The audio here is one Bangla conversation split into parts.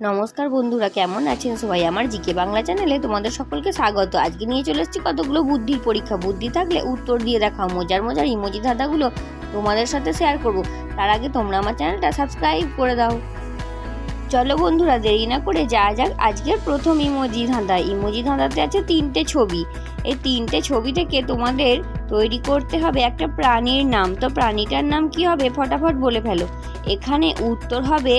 নমস্কার বন্ধুরা, কেমন আছেন সবাই? আমার জিকে বাংলা চ্যানেলে তোমাদের সকলকে স্বাগত। আজকে নিয়ে চলে এসেছি কতগুলো বুদ্ধির পরীক্ষা। বুদ্ধি থাকলে উত্তর দিয়ে দেখাও। মজার মজার ইমোজি ধাঁধাগুলো তোমাদের সাথে শেয়ার করব। তার আগে তোমরা আমার চ্যানেলটা সাবস্ক্রাইব করে দাও। চলো বন্ধুরা, দেরি না করে যা যাক আজকের প্রথম ইমোজি ধাঁধা। ইমোজি ধাঁধাতে আছে তিনটে ছবি। এই তিনটে ছবি থেকে তোমাদের তৈরি করতে হবে একটা প্রাণীর নাম। তো প্রাণীটার নাম কি হবে? ফটাফট বলে ফেলো। এখানে উত্তর হবে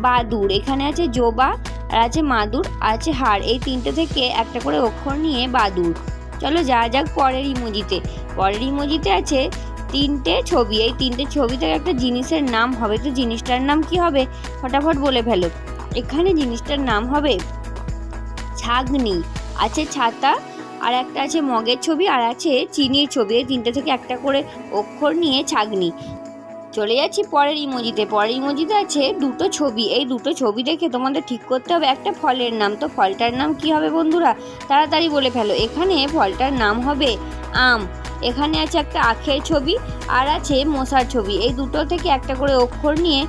বাদুর এখানে আছে জোবা, আর আছে মাদুর আছে হাড়। এই তিনটে থেকে একটা করে অক্ষর নিয়ে বাদুর। চলো যা যাক পরের ইমোজিতে। পরের ইমোজিতে আছে তিনটে ছবি। এই তিনটে ছবি থেকে একটা জিনিসের নাম হবে। তো জিনিসটার নাম কি হবে? ফটাফট বলে ফেলো। এখানে জিনিসটার নাম হবে ছাগনি। আছে ছাতা, আর একটা আছে মগের ছবি, আর আছে চিনির ছবি। এই তিনটে থেকে একটা করে অক্ষর নিয়ে ছাগনি। চলে যাচ্ছি পরের ইমোজিতে। পরের ইমোজিতে আছে দুটো ছবি। এই দুটো ছবি দেখে তোমাদের ঠিক করতে হবে একটা ফলের নাম। তো ফলটার নাম কি হবে বন্ধুরা? তাড়াতাড়ি বলে ফেলো। এখানে ফলটার নাম হবে আম। এখানে আছে একটা আখের ছবি আর আছে মশার ছবি। এই দুটো থেকে একটা করে অক্ষর নিয়ে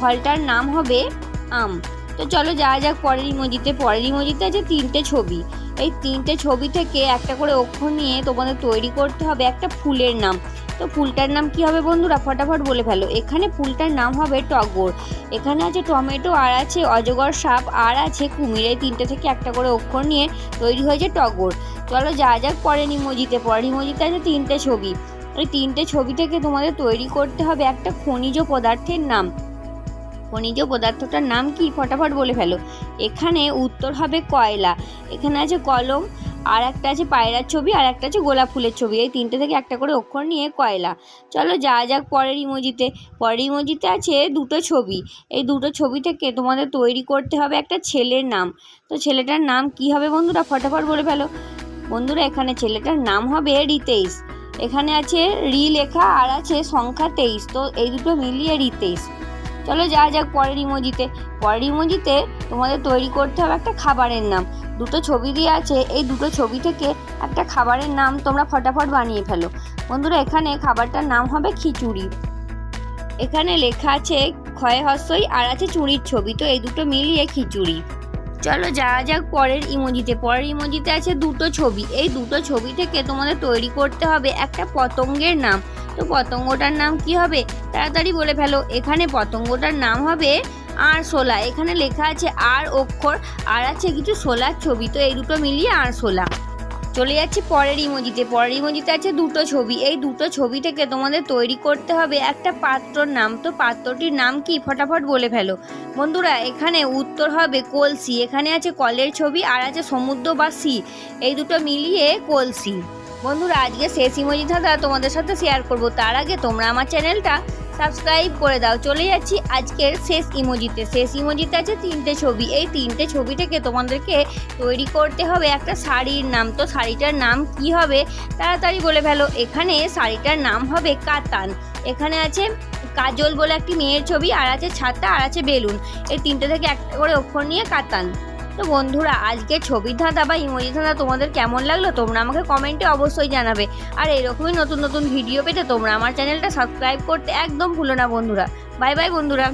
ফলটার নাম হবে আম। তো চলো যাওয়া যাক পরের ইমোজিতে। পরের ইমোজিতে আছে তিনটে ছবি। এই তিনটে ছবি থেকে একটা করে অক্ষর নিয়ে তোমাদের তৈরি করতে হবে একটা ফুলের নাম। তো ফুলটার নাম কি হবে বন্ধুরা? ফটাফট বলে ফেলো। এখানে ফুলটার নাম হবে টগর। এখানে আছে টমেটো, আর আছে অজগর সাপ, আর আছে কুমির। এই তিনটে থেকে একটা করে অক্ষর নিয়ে তৈরি হয়েছে টগর। চলো যা যাক পরের নিমজিতে পরের ইমোজিতে আছে তিনটে ছবি। ওই তিনটে ছবি থেকে তোমাদের তৈরি করতে হবে একটা খনিজ পদার্থের নাম। খনিজ পদার্থটার নাম কি? ফটাফট বলে ফেলো। এখানে উত্তর হবে কয়লা। এখানে আছে কলম আর একটা আছে পায়রার ছবি, আর একটা আছে গোলাপ ফুলের ছবি। এই তিনটে থেকে একটা করে অক্ষর নিয়ে কয়লা। চলো যা যাক পরের ইমোজিতে পরের ইমোজিতে আছে দুটো ছবি। এই দুটো ছবি থেকে তোমাদের তৈরি করতে হবে একটা ছেলের নাম। তো ছেলেটার নাম কি হবে বন্ধুরা? ফটাফট বলে ফেলো। বন্ধুরা, এখানে ছেলেটার নাম হবে রিতেশ। এখানে আছে রি লেখা, আর আছে সংখ্যা তেইশ। তো এই দুটো মিলিয়ে রিতেশ। চলো যা যাক পরের ইমোজিতে পরের ইমোজিতে তোমাদের তৈরি করতে হবে একটা খাবারের নাম। দুটো ছবি দিয়ে আছে, এই দুটো ছবি থেকে একটা খাবারের নাম তোমরা ফটাফট বানিয়ে ফেলো। বন্ধুরা, এখানে খাবারটার নাম হবে খিচুড়ি। এখানে লেখা আছে, ক্ষয় হস্যই আর আছে চুড়ির ছবি, তো এই দুটো মিলিয়ে খিচুড়ি। চলো যাওয়া যাক পরের ইমোজিতে। পরের ইমোজিতে আছে দুটো ছবি। এই দুটো ছবি থেকে তোমাদের তৈরি করতে হবে একটা পতঙ্গের নাম। তো পতঙ্গটার নাম কি হবে? তাড়াতাড়ি বলে ফেলো। এখানে পতঙ্গটার নাম হবে আর শোলা এখানে লেখা আছে আর অক্ষর, আর আছে কিছু শোলার ছবি। তো এই দুটো মিলিয়ে আর শোলা চলে যাচ্ছি পরের ইমোজিতে। পরের ইমোজিতে আছে দুটো ছবি। এই দুটো ছবি থেকে তোমাদের তৈরি করতে হবে একটা পাত্রর নাম। তো পাত্রটির নাম কি? ফটাফট বলে ফেলো। বন্ধুরা, এখানে উত্তর হবে কলসি। এখানে আছে কলের ছবি, আর আছে সমুদ্র বা সি। এই দুটো মিলিয়ে কলসি। বন্ধুরা, আজকে শেষ ইমোজি দাদা তোমাদের সাথে শেয়ার করব। তার আগে তোমরা আমার চ্যানেলটা সাবস্ক্রাইব করে দাও। চলে যাচ্ছি আজকের শেষ ইমোজিতে। শেষ ইমোজিতে আছে তিনটে ছবি। এই তিনটে ছবি থেকে তোমাদেরকে তৈরি করতে হবে একটা শাড়ির নাম। তো শাড়িটার নাম কি হবে? তাড়াতাড়ি বলে ফেলো। এখানে শাড়িটার নাম হবে কাতান। এখানে আছে কাজল বলে একটি মেয়ের ছবি, আর আছে ছাতা, আর আছে বেলুন। এই তিনটে থেকে একটা করে অক্ষর নিয়ে কাতান। তো বন্ধুরা আজকে ছবি ধাঁধা বা ইমোজি ধাঁধা তোমাদের কেমন লাগল তোমরা আমাকে কমেন্টে অবশ্যই জানাবে। আর এরকমই নতুন নতুন ভিডিও পেতে তোমরা আমার চ্যানেলটা সাবস্ক্রাইব করতে একদম ভুলো না বন্ধুরা। বাই বাই বন্ধুরা।